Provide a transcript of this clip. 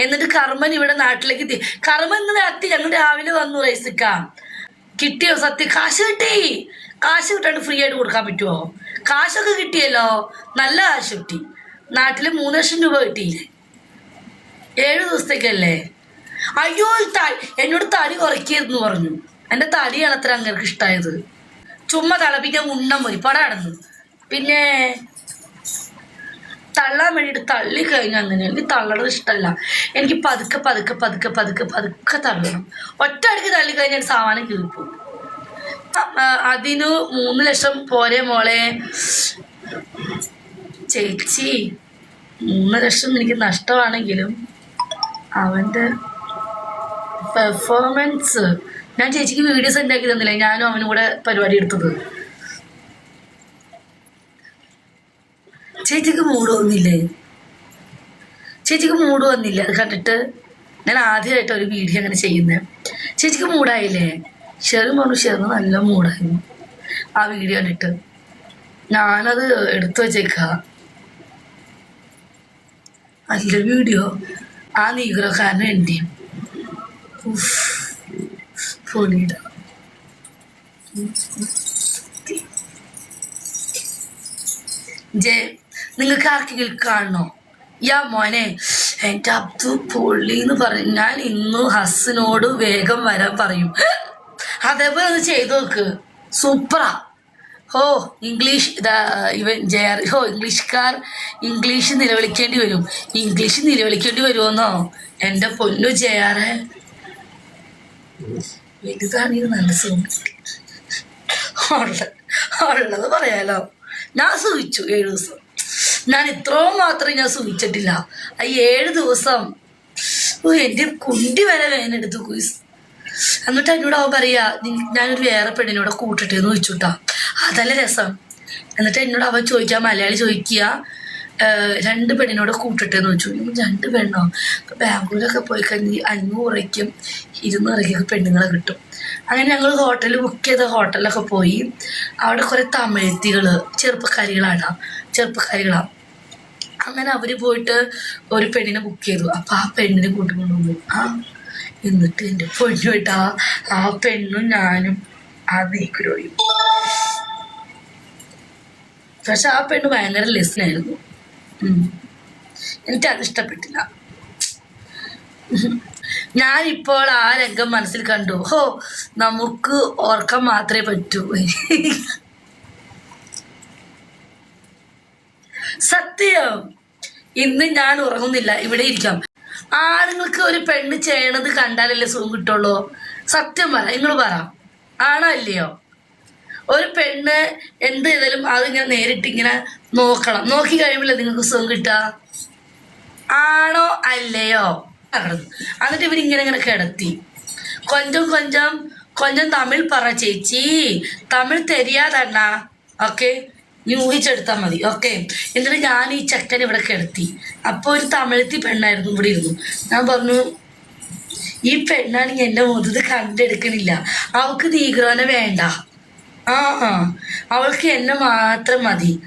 എന്നിട്ട് കർമ്മൻ ഇവിടെ നാട്ടിലേക്ക് എത്തി. കർമ്മൻ ഇന്ന് എത്തി. ഞങ്ങൾ രാവിലെ വന്നു റൈസിക്ക. കിട്ടിയോ സത്യം? കാശ് കിട്ടി. കാശ് കിട്ടാണ്ട് ഫ്രീ ആയിട്ട് കൊടുക്കാൻ പറ്റുമോ കാശൊക്കെ കിട്ടിയല്ലോ. നല്ല കാശ് കിട്ടി. നാട്ടിൽ മൂന്ന് ലക്ഷം രൂപ കിട്ടിയില്ലേ? ഏഴ് ദിവസത്തേക്കല്ലേ? അയ്യോ എന്നോട് തടി കുറയ്ക്കരുതെന്ന് പറഞ്ഞു. എന്റെ തടിയാണ് അത്ര അങ്ങനെ ഇഷ്ടമായത് ചുമ്മാ തിളപ്പിക്കാൻ ഉണ്ണം പോയി. പിന്നെ തള്ളാൻ വേണ്ടിയിട്ട് തള്ളി കഴിഞ്ഞാൽ അങ്ങനെ. എനിക്ക് തള്ളണത് ഇഷ്ടമല്ല എനിക്ക് പതുക്കെ പതുക്കെ പതുക്കെ പതുക്കെ പതുക്കെ തള്ളണം. ഒറ്റ അടിക്ക് തള്ളി കഴിഞ്ഞാൽ സാമാനം കീറിപ്പോവും. അതിനു മൂന്ന് ലക്ഷം പോരെ മോളെ. ചേച്ചി മൂന്ന് ലക്ഷം എനിക്ക് നഷ്ടമാണെങ്കിലും അവന്റെ പെർഫോമൻസ് ഞാൻ ചേച്ചിക്ക് വീഡിയോസ് ഉണ്ടാക്കി തന്നില്ലേ? ഞാനും അവനും കൂടെ പരിപാടി എടുത്തത്. ചേച്ചിക്ക് മൂഡ് വന്നില്ലേ? ചേച്ചിക്ക് മൂഡ് വന്നില്ല. അത് കണ്ടിട്ട് ഞാൻ ആദ്യമായിട്ട് ഒരു വീഡിയോ അങ്ങനെ ചെയ്യുന്നത് ചേച്ചിക്ക് മൂഡായില്ലേ? ഷെറു പറഞ്ഞു ഷെറിന് നല്ല മൂഡായിരുന്നു. ആ വീഡിയോ കണ്ടിട്ട് ഞാനത് എടുത്തു വച്ചേക്ക. നല്ല വീഡിയോ. ആ നീഗ്രക്കാരനും വേണ്ടി. പൊളിയിടാം. ജെ നിങ്ങൾക്ക് ആർക്കെങ്കിലും കാണണോ യാ മോനെ എന്റെ അബ്ദു പൊള്ളി എന്ന് പറയും ഞാൻ ഇന്നും ഹസ്സിനോട് വേഗം വരാൻ പറയും. അതേപോലെ ഒന്ന് ചെയ്തു നോക്ക്. സൂപ്പറാ ഹോ ഇംഗ്ലീഷ് ഇതാ ഇവൻ ജയർ ഹോ ഇംഗ്ലീഷ്കാർ ഇംഗ്ലീഷ് നിലവിളിക്കേണ്ടി വരും. ഇംഗ്ലീഷ് നിലവിളിക്കേണ്ടി വരുമെന്നോ? എന്റെ പൊന്നു ജയാറെ വലുതാണെങ്കിൽ നല്ല സുഖം ഉള്ളത് പറയാലോ. ഞാൻ സുഖിച്ചു ഏഴു ദിവസം. ഞാൻ ഇത്രയും മാത്രമേ ഞാൻ സൂചിച്ചിട്ടില്ല ആ ഏഴ് ദിവസം എന്റെ കുണ്ടി വരെ വേനെടുത്തു കുയിസ് എന്നിട്ട് എന്നോട് അവൻ പറയാ "നി- ഞാനൊരു വേറെ പെണ്ണിനോട് കൂട്ടിട്ട് എന്ന് ചോദിച്ചുട്ടാ. അതല്ല രസം. എന്നിട്ട് എന്നോട് അവൻ ചോദിക്കുക മലയാളി ചോദിക്കുക രണ്ട് പെണ്ണിനോട് കൂട്ടിട്ട് എന്ന് ചോദിച്ചു. രണ്ട് പെണ്ണോ? ഇപ്പൊ ബാംഗ്ലൂരൊക്കെ പോയി കഴിഞ്ഞ് അഞ്ഞൂറയ്ക്കും ഇരുന്നൂറയ്ക്കൊക്കെ പെണ്ണുങ്ങളെ കിട്ടും. അങ്ങനെ ഞങ്ങൾ ഹോട്ടൽ ബുക്ക് ചെയ്ത ഹോട്ടലിലൊക്കെ പോയി. അവിടെ കുറെ തമിഴ്ത്തികൾ ചെറുപ്പക്കാരികളാണ് ചെറുപ്പക്കാരികളാണ് അങ്ങനെ അവർ പോയിട്ട് ഒരു പെണ്ണിനെ ബുക്ക് ചെയ്തു. അപ്പൊ ആ പെണ്ണിനെ കൂട്ടിക്കൊണ്ട് വന്നു ആ എന്നിട്ട് എന്റെ പൊന്നു കേട്ടാ ആ പെണ്ണും ഞാനും ആ നീക്കുരോയും പക്ഷെ ആ പെണ്ണ് ഭയങ്കര ലെസ്നായിരുന്നു എനിക്കത് ഇഷ്ടപ്പെട്ടില്ല. ഞാനിപ്പോൾ ആ രംഗം മനസ്സിൽ കണ്ടു. ഹോ നമുക്ക് ഓർക്കാൻ മാത്രമേ പറ്റൂ. സത്യം. ഇന്ന് ഞാൻ ഉറങ്ങുന്നില്ല. ഇവിടെ ഇരിക്കാം. ആണുങ്ങൾക്ക് ഒരു പെണ്ണ് ചെയ്യണത് കണ്ടാലല്ലേ സുഖം കിട്ടുള്ളൂ? സത്യം പറ. നിങ്ങൾ പറ. ആണോ അല്ലയോ ഒരു പെണ്ണ് എന്ത് ചെയ്താലും അത് ഞാൻ നേരിട്ട് ഇങ്ങനെ നോക്കണം. നോക്കി കഴിയുമ്പോഴേ നിങ്ങൾക്ക് സുഖം കിട്ടുക? ആണോ അല്ലയോ? എന്നിട്ട് ഇവരിങ്ങനെ ഇങ്ങനെ കിടത്തി. കൊഞ്ചം കൊഞ്ചം കൊഞ്ചം തമിഴ് പറ ചേച്ചി. തമിഴ് തരിയാതണ്ണ. ഓക്കെ? നീ ഊഹിച്ചെടുത്താൽ മതി. ഓക്കെ എന്നിട്ട് ഞാൻ ഈ ചെക്കൻ ഇവിടെ കിടത്തി. അപ്പോൾ ഒരു തമിഴത്തി പെണ്ണായിരുന്നു ഇവിടെ ഇരുന്നു. ഞാൻ പറഞ്ഞു ഈ പെണ്ണാണെങ്കിൽ എന്റെ മുതത് കണ്ടെടുക്കണില്ല. അവൾക്ക് നീഗ്രോനെ വേണ്ട. ആ ആ. അവൾക്ക് എന്നെ മാത്രം മതി.